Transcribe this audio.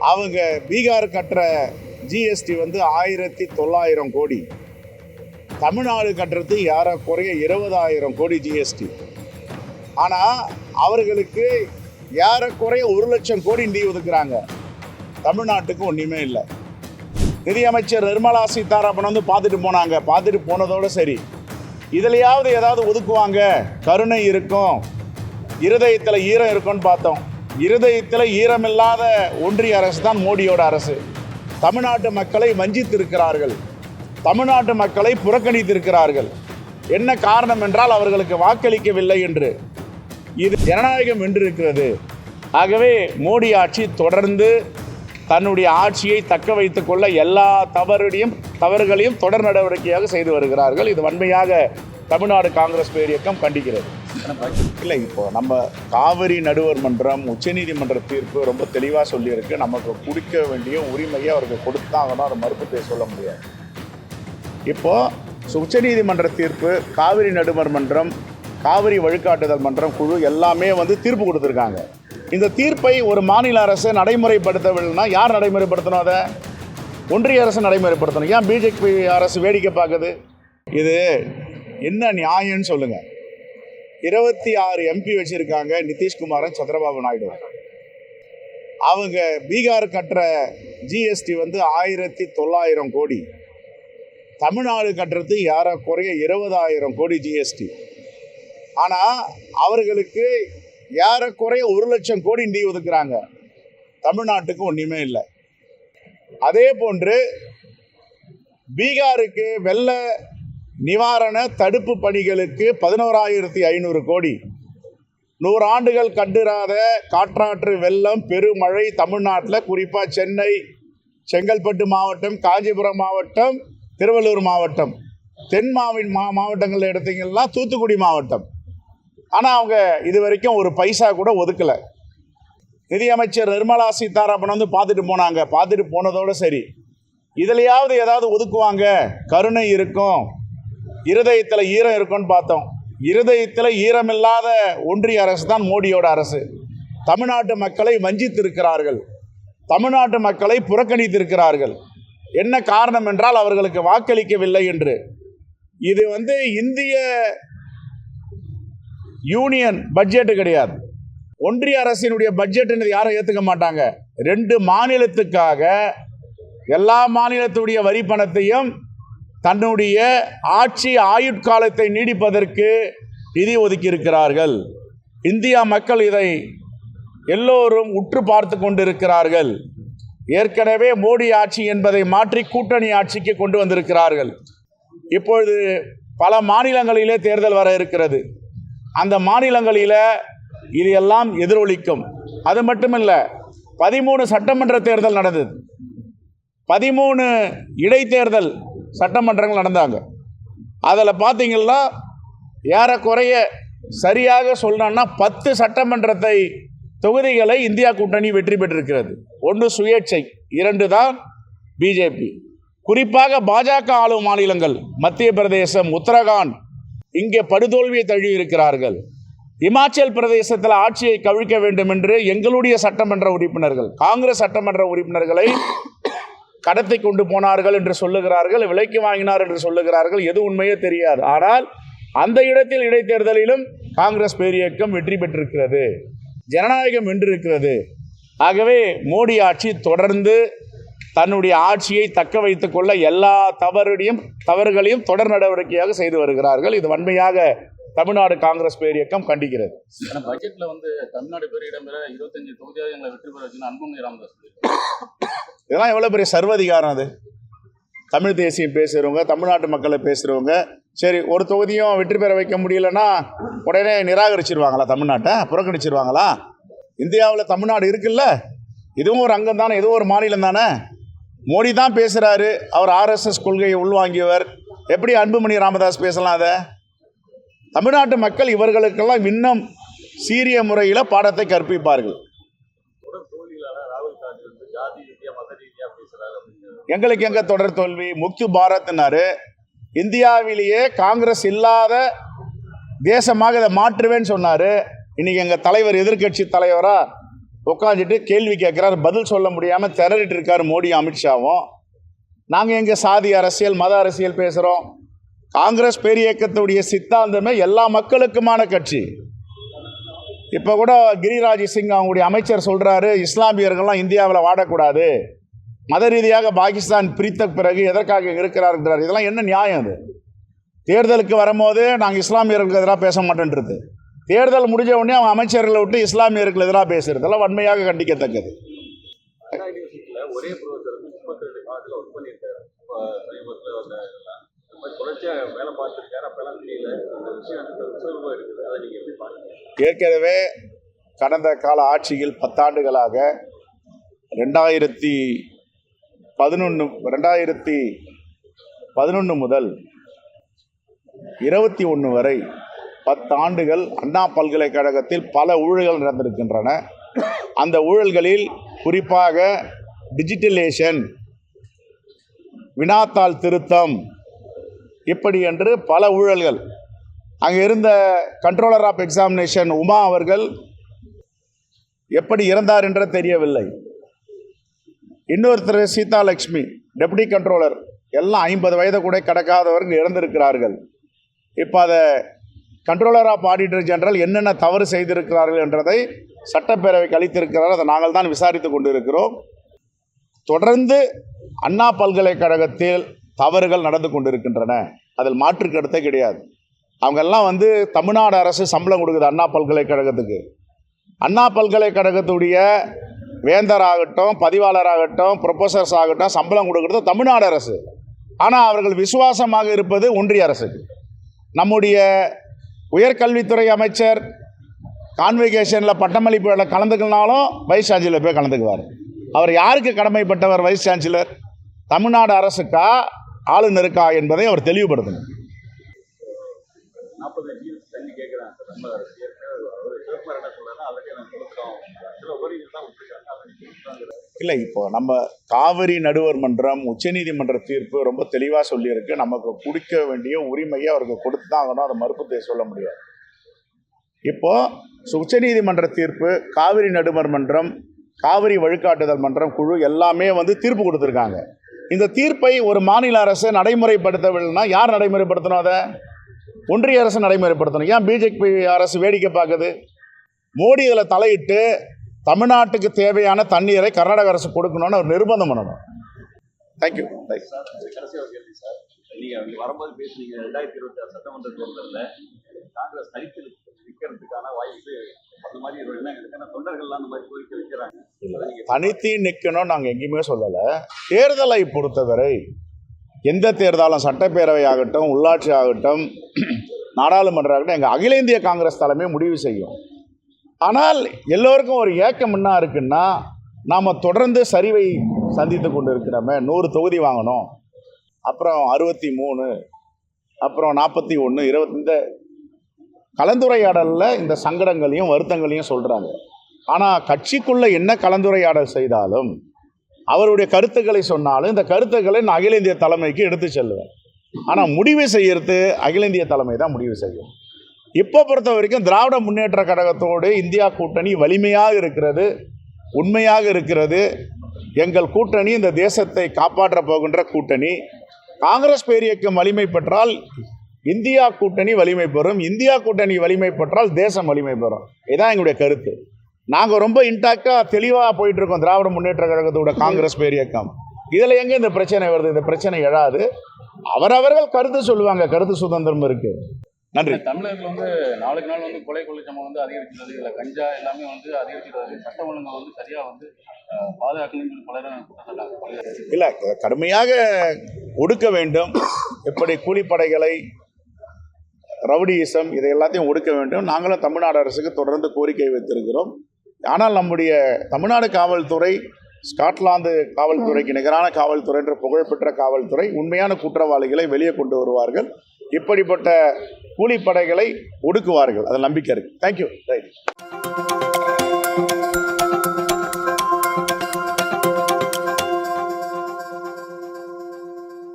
அவங்க பீகார் கட்டுற ஜிஎஸ்டி வந்து ஆயிரத்தி தொள்ளாயிரம் கோடி. தமிழ்நாடு கட்டுறது ஏறக்குறைய இருபதாயிரம் கோடி ஜிஎஸ்டி ஆனால் அவர்களுக்கு ஏறக்குறைய ஒரு லட்சம் கோடி நிதி ஒதுக்குறாங்க. தமிழ்நாட்டுக்கு ஒன்றுமே இல்லை. நிதியமைச்சர் நிர்மலா சீதாராமன் வந்து பார்த்துட்டு போனாங்க. பார்த்துட்டு போனதோட சரி. இதுலையாவது ஏதாவது ஒதுக்குவாங்க. கருணை இருக்கும். இருதயத்தில் ஈரம் இருக்கும்னு பார்த்தோம். இருதயத்தில் ஈரமில்லாத ஒன்றிய அரசு தான் மோடியோட அரசு. தமிழ்நாட்டு மக்களை வஞ்சித்திருக்கிறார்கள். தமிழ்நாட்டு மக்களை புறக்கணித்திருக்கிறார்கள். என்ன காரணம் என்றால் அவர்களுக்கு வாக்களிக்கவில்லை என்று. இது ஜனநாயகம் வென்றிருக்கிறது ஆகவே மோடி ஆட்சி தொடர்ந்து தன்னுடைய ஆட்சியை தக்க வைத்து கொள்ள எல்லா தவறுடையும் தவறுகளையும் தொடர் நடவடிக்கையாக செய்து வருகிறார்கள். இது வன்மையாக தமிழ்நாடு காங்கிரஸ் பேரியக்கம் கண்டிக்கிறது. இல்லை இப்போ நம்ம காவிரி நடுவர் மன்றம் உச்சநீதிமன்ற தீர்ப்பு ரொம்ப தெளிவாக சொல்லியிருக்கு. நமக்கு கொடுக்க வேண்டிய உரிமையை அவருக்கு கொடுத்தாங்கன்னா அதை மறுப்பு பேச சொல்ல முடியாது. இப்போது உச்சநீதிமன்ற தீர்ப்பு காவிரி நடுவர் மன்றம் காவிரி வழிகாட்டுதல் மன்றம் குழு எல்லாமே வந்து தீர்ப்பு கொடுத்துருக்காங்க. இந்த தீர்ப்பை ஒரு மாநில அரசு நடைமுறைப்படுத்தவில்லைன்னா யார் நடைமுறைப்படுத்தணும் அதை? ஒன்றிய அரசு நடைமுறைப்படுத்தணும். ஏன் பிஜேபி அரசு வேடிக்கை பார்க்குது? இது என்ன நியாயம்னு சொல்லுங்கள் இருபத்தி ஆறு எம்பி வச்சுருக்காங்க நிதிஷ்குமாரும் சந்திரபாபு நாயுடு. அவங்க பீகார் கட்டுற ஜிஎஸ்டி வந்து ஆயிரத்தி தொள்ளாயிரம் கோடி. தமிழ்நாடு கட்டுறது ஏறக்குறைய இருபதாயிரம் கோடி ஜிஎஸ்டி ஆனால் அவர்களுக்கு ஏறக்குறைய ஒரு லட்சம் கோடி நிதி ஒதுக்குறாங்க. தமிழ்நாட்டுக்கு ஒன்றுமே இல்லை. அதே போன்று பீகாருக்கு வெள்ள நிவாரண தடுப்பு பணிகளுக்கு பதினோராயிரத்தி ஐநூறு கோடி. நூறு ஆண்டுகள் கண்டிராத காற்றாற்று வெள்ளம் பெருமழை தமிழ்நாட்டில் குறிப்பாக சென்னை செங்கல்பட்டு மாவட்டம் காஞ்சிபுரம் மாவட்டம் திருவள்ளூர் மாவட்டம். தென் மாவின் மா மாவட்டங்களில் எடுத்தீங்கன்னா தூத்துக்குடி மாவட்டம். ஆனால் அவங்க இது வரைக்கும் ஒரு பைசா கூட ஒதுக்கலை. நிதியமைச்சர் நிர்மலா சீதாராமன் வந்து பார்த்துட்டு போனாங்க. பார்த்துட்டு போனதோட சரி. இதுலையாவது ஏதாவது ஒதுக்குவாங்க. கருணை இருக்கும். இருதயத்தில் ஈரம் இருக்கும்னு பார்த்தோம். இருதயத்தில் ஈரமில்லாத ஒன்றிய அரசு தான் மோடியோட அரசு. தமிழ்நாட்டு மக்களை வஞ்சித்திருக்கிறார்கள். தமிழ்நாட்டு மக்களை புறக்கணித்திருக்கிறார்கள். என்ன காரணம் என்றால் அவர்களுக்கு வாக்களிக்கவில்லை என்று. இது வந்து இந்திய யூனியன் பட்ஜெட்டு கிடையாது. ஒன்றிய அரசினுடைய பட்ஜெட்டுன்னு யாரும் ஏற்றுக்க மாட்டாங்க. ரெண்டு மாநிலத்துக்காக எல்லா மாநிலத்துடைய வரி பணத்தையும் தன்னுடைய ஆட்சி ஆயுட்காலத்தை நீடிப்பதற்கு நிதி ஒதுக்கி இருக்கிறார்கள் இந்தியா மக்கள் இதை எல்லோரும் உற்று பார்த்து கொண்டிருக்கிறார்கள். ஏற்கனவே மோடி ஆட்சி என்பதை மாற்றி கூட்டணி ஆட்சிக்கு கொண்டு வந்திருக்கிறார்கள். இப்பொழுது பல மாநிலங்களிலே தேர்தல் வர இருக்கிறது. அந்த மாநிலங்களில் இது எல்லாம் எதிரொலிக்கும். அது மட்டுமல்ல பதிமூணு சட்டமன்ற தேர்தல் நடந்தது. பதிமூணு இடைத்தேர்தல் சட்டமன்றங்கள் நடந்தாங்க. அதில் பார்த்தீங்கன்னா ஏறக்குறைய சரியாக சொல்லணும்னா பத்து சட்டமன்றத்தை தொகுதிகளை இந்தியா கூட்டணி வெற்றி பெற்றிருக்கிறது. ஒன்று சுயேட்சை இரண்டு தான் பிஜேபி. குறிப்பாக பாஜக ஆளும் மாநிலங்கள் மத்திய பிரதேசம் உத்தரகாண்ட் இங்கே படுதோல்வியை தழுவி இருக்கிறார்கள் இமாச்சல் பிரதேசத்தில் ஆட்சியை கவிழ்க்க வேண்டும் என்று எங்களுடைய சட்டமன்ற உறுப்பினர்கள் காங்கிரஸ் சட்டமன்ற உறுப்பினர்களை கடத்தி கொண்டு போனார்கள் என்று சொல்லுகிறார்கள் விலைக்கு வாங்கினார் என்று சொல்லுகிறார்கள் எது உண்மையோ தெரியாது. ஆனால் அந்த இடத்தில் இடைத்தேர்தலிலும் காங்கிரஸ் பேரியக்கம் வெற்றி பெற்றிருக்கிறது ஜனநாயகம் வென்றிருக்கிறது. ஆகவே மோடி ஆட்சி தொடர்ந்து தன்னுடைய ஆட்சியை தக்க வைத்துக் கொள்ள எல்லா தவறுடையும் தவறுகளையும் தொடர் நடவடிக்கையாக செய்து வருகிறார்கள். இது வன்மையாக தமிழ்நாடு காங்கிரஸ் பேரியக்கம் கண்டிக்கிறது. பட்ஜெட்ல வந்து தமிழ்நாடு பெரிய இடம் இருபத்தஞ்சு தொகுதியாக எங்களை வெற்றி பெற வச்சுன்னு அன்புமணி ராமதாஸ் இதெல்லாம் எவ்வளோ பெரிய சர்வதிகாரம் அது? தமிழ் தேசியம் பேசுகிறவங்க தமிழ்நாட்டு மக்களை பேசுகிறவங்க சரி ஒரு தொகுதியும் வெற்றி பெற வைக்க முடியலன்னா உடனே நிராகரிச்சிருவாங்களா தமிழ்நாட்டை? புறக்கணிச்சிருவாங்களா? இந்தியாவில் தமிழ்நாடு இருக்குல்ல? இதுவும் ஒரு அங்கம் தானே இதுவும் ஒரு மாநிலம் தானே? மோடி தான் பேசுகிறாரு அவர் ஆர்எஸ்எஸ் கொள்கையை உள்வாங்கியவர். எப்படி அன்புமணி ராமதாஸ் பேசலாம் அதை? தமிழ்நாட்டு மக்கள் இவர்களுக்கெல்லாம் இன்னும் சீரிய முறையில் பாடத்தை கற்பிப்பார்கள். எங்களுக்கு எங்க தொடர் தோல்வி? முக்து பாரத்னாரு. இந்தியாவிலேயே காங்கிரஸ் இல்லாத தேசமாக இதை மாற்றுவேன்னு சொன்னார். இன்னைக்கு எங்கள் தலைவர் எதிர்க்கட்சி தலைவராக உட்காந்துட்டு கேள்வி கேட்குறாரு. பதில் சொல்ல முடியாமல் திணறிட்டு இருக்காரு மோடி அமித்ஷாவும். நாங்கள் எங்கே சாதி அரசியல் மத அரசியல் பேசுகிறோம் காங்கிரஸ் பேரியக்கத்துடைய சித்தாந்தமே எல்லா மக்களுக்குமான கட்சி. இப்போ கூட கிரிராஜ் சிங் அவங்களுடைய அமைச்சர் சொல்கிறாரு இஸ்லாமியர்கள்லாம் இந்தியாவில் வாடக்கூடாது. மத ரீதியாக பாகிஸ்தான் பிரித்த பிறகு எதற்காக இருக்கிறார் என்றார். இதெல்லாம் என்ன நியாயம் அது? தேர்தலுக்கு வரும்போது நாங்கள் இஸ்லாமியர்களுக்கு எதிராக பேச மாட்டேன்றது. தேர்தல் முடிஞ்ச உடனே அவங்க அமைச்சர்களை விட்டு இஸ்லாமியர்கள் எதிராக பேசுறது. எல்லாம் வன்மையாக கண்டிக்கத்தக்கது. ஏற்கனவே கடந்த கால ஆட்சியில் பத்தாண்டுகளாக ரெண்டாயிரத்தி பதினொன்று ரெண்டாயிரத்தி பதினொன்று முதல் இருபத்தி ஒன்று வரை பத்தாண்டுகள் அண்ணா பல்கலைக்கழகத்தில் பல ஊழல்கள் நடந்திருக்கின்றன. அந்த ஊழல்களில் குறிப்பாக டிஜிட்டலேஷன் வினாத்தாள் திருத்தம் இப்படி என்று பல ஊழல்கள். அங்கே இருந்த கண்ட்ரோலர் ஆஃப் எக்ஸாமினேஷன் உமா அவர்கள் எப்படி இறந்தார் என்று தெரியவில்லை. இன்னொருத்தர் சீதா லட்சுமி டெப்டி கண்ட்ரோலர். எல்லாம் ஐம்பது வயதை கூட கடக்காதவர்கள் இறந்திருக்கிறார்கள். இப்போ அதை கண்ட்ரோலர் ஆஃப் ஆடிட்டர் ஜெனரல் என்னென்ன தவறு செய்திருக்கிறார்கள் என்றதை சட்டப்பேரவைக்கு அளித்திருக்கிறார். அதை நாங்கள் தான் விசாரித்து கொண்டிருக்கிறோம். தொடர்ந்து அண்ணா பல்கலைக்கழகத்தில் தவறுகள் நடந்து கொண்டிருக்கின்றன. அதில் மாற்று கருத்தே கிடையாது. அவங்கெல்லாம் வந்து தமிழ்நாடு அரசு சம்பளம் கொடுக்குது அண்ணா பல்கலைக்கழகத்துக்கு. அண்ணா பல்கலைக்கழகத்துடைய வேந்தர் ஆகட்டும் பதிவாளராகட்டும் ப்ரொஃபஸர்ஸ் ஆகட்டும் சம்பளம் கொடுக்கறது தமிழ்நாடு அரசு. ஆனால் அவர்கள் விசுவாசமாக இருப்பது ஒன்றிய அரசுக்கு நம்முடைய உயர்கல்வித்துறை அமைச்சர் கான்வெகேஷனில் பட்டமளிப்பில் கலந்துக்கினாலும் வைஸ் சான்சலர் போய் கலந்துக்குவார். அவர் யாருக்கு கடமைப்பட்டவர் வைஸ் சான்சலர் தமிழ்நாடு அரசுக்கா ஆளுநருக்கா என்பதை அவர் தெளிவுபடுத்தணும். நாற்பது கேட்குறாங்க இல்லை இப்போ நம்ம காவிரி நடுவர் மன்றம் உச்சநீதிமன்ற தீர்ப்பு ரொம்ப தெளிவாக சொல்லியிருக்கு. நமக்கு கொடுக்க வேண்டிய உரிமையை அவருக்கு கொடுத்து தான் ஆகணும். அதை மறுப்பு சொல்ல முடியாது. இப்போது உச்சநீதிமன்ற தீர்ப்பு காவிரி நடுவர் மன்றம் காவிரி வழிகாட்டுதல் மன்றம் குழு எல்லாமே வந்து தீர்ப்பு கொடுத்துருக்காங்க. இந்த தீர்ப்பை ஒரு மாநில அரசு நடைமுறைப்படுத்தவில்லைன்னா யார் நடைமுறைப்படுத்தணும் அதை? ஒன்றிய அரசு நடைமுறைப்படுத்தணும். ஏன் பிஜேபி அரசு வேடிக்கை பார்க்குது? மோடி இதில் தலையிட்டு தமிழ்நாட்டுக்கு தேவையான தண்ணீரை கர்நாடக அரசு கொடுக்கணும்னு ஒரு நிர்பந்தம் பண்ணணும். தேங்க்யூ நீங்கள் வரும்போது பேசுனீங்க. ரெண்டாயிரத்தி இருபத்தி ஆறு சட்டமன்ற தேர்தலில் காங்கிரஸ் தனித்து நிற்கிறதுக்கான வாய்ப்பு அந்த மாதிரி ஒரு எண்ணம் இருக்கு. ஆனால் தொண்டர்கள்லாம் அந்த மாதிரி கோரிக்கை வைக்கிறாங்க. அதை நீங்கள் தனித்து நிற்கணும் நாங்கள் எங்கேயுமே சொல்லலை. தேர்தலை பொறுத்தவரை எந்த தேர்தலும் சட்டப்பேரவை ஆகட்டும் உள்ளாட்சி ஆகட்டும் நாடாளுமன்றம் ஆகட்டும் எங்கள் அகில இந்திய காங்கிரஸ் தலைமை முடிவு செய்யும். ஆனால் எல்லோருக்கும் ஒரு ஏக்கம் என்ன இருக்குன்னா நாம் தொடர்ந்து சரிவை சந்தித்து கொண்டு இருக்கிறோமே நூறு தொகுதி வாங்கணும். அப்புறம் அறுபத்தி மூணு அப்புறம் நாற்பத்தி ஒன்று இருபத்தி இந்த கலந்துரையாடலில் இந்த சங்கடங்களையும் வருத்தங்களையும் சொல்கிறாங்க ஆனால் கட்சிக்குள்ளே என்ன கலந்துரையாடல் செய்தாலும் அவருடைய கருத்துக்களை சொன்னாலும் இந்த கருத்துக்களை நான் அகில இந்திய தலைமைக்கு எடுத்து செல்லுவேன். ஆனால் முடிவு செய்யறது அகில இந்திய தலைமை தான் முடிவு செய்யும். இப்போ பொறுத்த வரைக்கும் திராவிட முன்னேற்ற கழகத்தோடு இந்தியா கூட்டணி வலிமையாக இருக்கிறது உண்மையாக இருக்கிறது. எங்கள் கூட்டணி இந்த தேசத்தை காப்பாற்றப் போகின்ற கூட்டணி. காங்கிரஸ் பேரியக்கம் வலிமை பெற்றால் இந்தியா கூட்டணி வலிமை பெறும். இந்தியா கூட்டணி வலிமை பெற்றால் தேசம் வலிமை பெறும். இதுதான் எங்களுடைய கருத்து. நாங்கள் ரொம்ப இன்டாக்டாக தெளிவாக போயிட்டு இருக்கோம் திராவிட முன்னேற்ற கழகத்தோட காங்கிரஸ் பேரியக்கம். இதில் எங்கே இந்த பிரச்சனை வருது? இந்த பிரச்சனை எழாது. அவரவர்கள் கருத்து சொல்லுவாங்க. கருத்து சுதந்திரம் இருக்குது நன்றி. தமிழகத்தில் வந்து நாளுக்கு நாள் வந்து கொலை கொள்ளை சம்பவம் வந்து அதிகரிக்கிறது இல்லை கஞ்சா எல்லாமே வந்து அதிகரிக்கிறது சட்ட ஒழுங்கை வந்து சரியாக வந்து சொல்லி பலரும் குற்றச்சாட்டாங்க இல்லை கடுமையாக ஒடுக்க வேண்டும். எப்படி கூலிப்படைகளை ரவுடியிசம் இதை எல்லாத்தையும் ஒடுக்க வேண்டும். நாங்களும் தமிழ்நாடு அரசுக்கு தொடர்ந்து கோரிக்கை வைத்திருக்கிறோம். ஆனால் நம்முடைய தமிழ்நாடு காவல்துறை ஸ்காட்லாந்து காவல்துறைக்கு நிகரான காவல்துறை என்ற புகழ்பெற்ற காவல்துறை உண்மையான குற்றவாளிகளை வெளியே கொண்டு வருவார்கள். இப்படிப்பட்ட கூலிப்படைகளை ஒடுக்குவார்கள். அதில் நம்பிக்கை இருக்குது தேங்க்யூ ரைட்